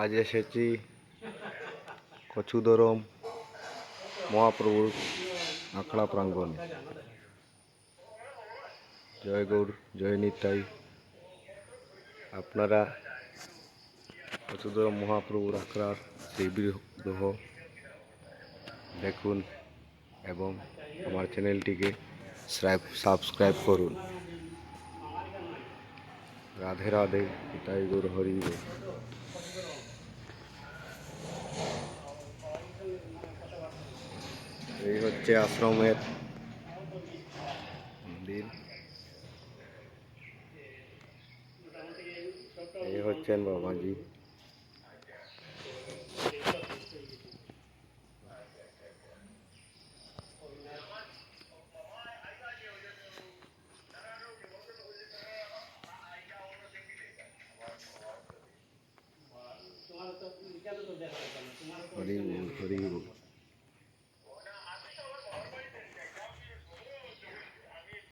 আজ এসেছি কচুদরম মহাপ্রভুর আখড়া প্রাঙ্গণে। জয় গৌর জয় নিতাই। আপনারা কচুদরম মহাপ্রভুর আখড়ার সেই বিগ্রহ দেখুন এবং আমার চ্যানেলটিকে সাবস্ক্রাইব করুন। রাধে রাধে, নিতাই গৌর হরি এই হচ্ছে আশ্রমের মন্দির এই হচ্ছেন বাবাজি হরি বল হরি বল